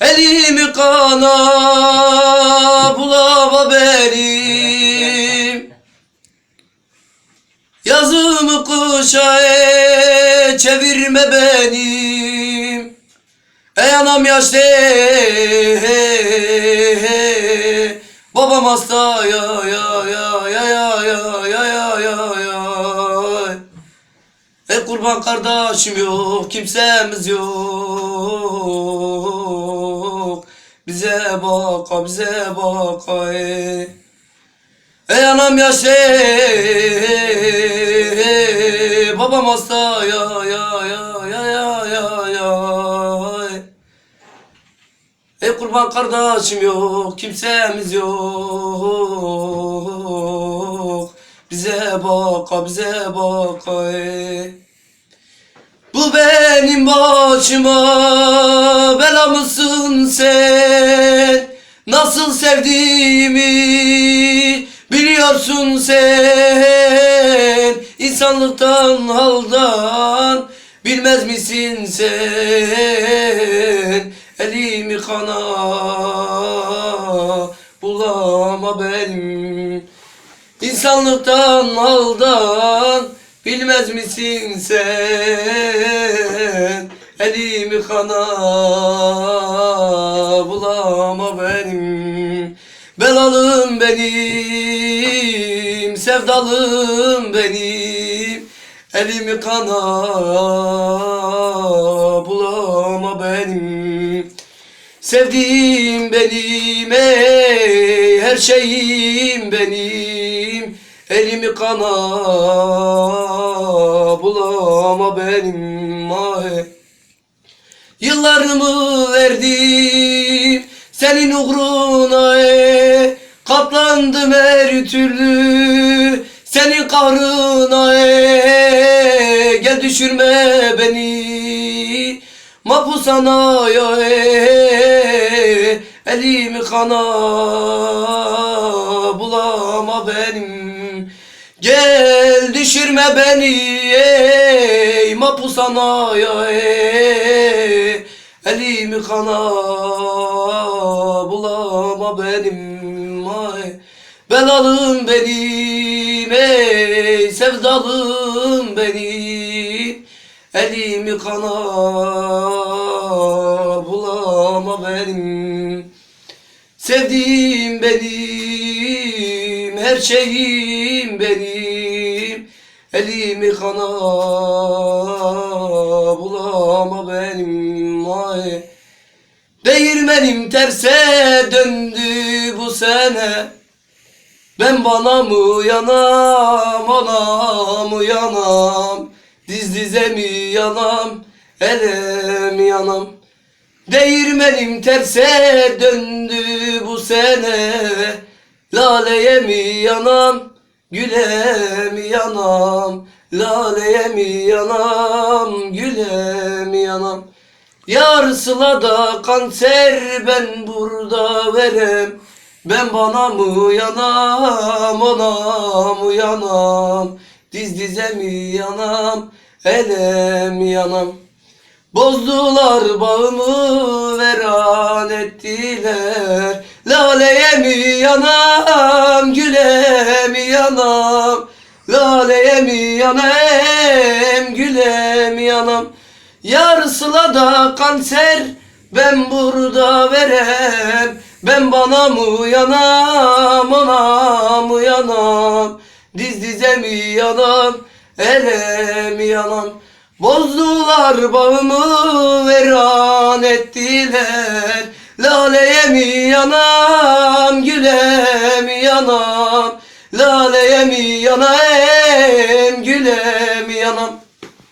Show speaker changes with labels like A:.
A: Elimi kana bulama benim. Yazımı kuşa e, çevirme benim. Ey anam yaşlı hey, hey, hey. Babam hasta ya ya ya ya ya ya. Ey kurban kardeşim yok kimsemiz yok. Bize baka bize baka ey Ey anam yaşlı Babam hasta ya ya ya ya ya ya ya. Ey kurban kardeşim yok kimsemiz yok. Bize baka bize baka ey bu benim başıma bela mısın sen? Nasıl sevdiğimi biliyorsun sen. İnsanlıktan haldan bilmez misin sen? Elimi kana bulama benim. İnsanlıktan haldan bilmez misin sen? Elimi kana bulama benim. Belalım benim, sevdalım benim. Elimi kana bulama benim. Sevdiğim benim ey her şeyim benim Elimi kana bulama benim ay Yıllarımı verdim senin uğruna ey Katlandım her türlü senin kahrına ey Gel düşürme beni Mapusana ya ey Elimi kana bulama benim Gel düşürme beni ey Mapusana ya ey Elimi kana bulama benim ay. Belalım benim ey sevdalım benim. Elimi kana bulama benim. Sevdiğim benim her şeyim benim Elimi kana bulama benim ay. Değirmenim terse döndü bu sene. Ben bana mı yanam, ona mı yanam? Diz dize mi yanam, ele mi yanam? Değirmenim terse döndü bu sene Laleye mi yanam, güle mi yanam? Laleye mi yanam, güle mi yanam? Yar sılada kanser ben burada verem. Ben bana mı yanam ona mı yanam? Diz dize mi yanam ele mi yanam? Bozdular bağımı mi yanam güle mi yanam Laleye mi yanam güle mi yanam Yar sılada kanser ben burada verem. Ben bana mı yanam ona mı yanam Diz dize mi yanam ele mi yanam Bozdular bağımı veran ettiler Laleye mi yanam güle mi yanam? Laleye mi yanam güle mi yanam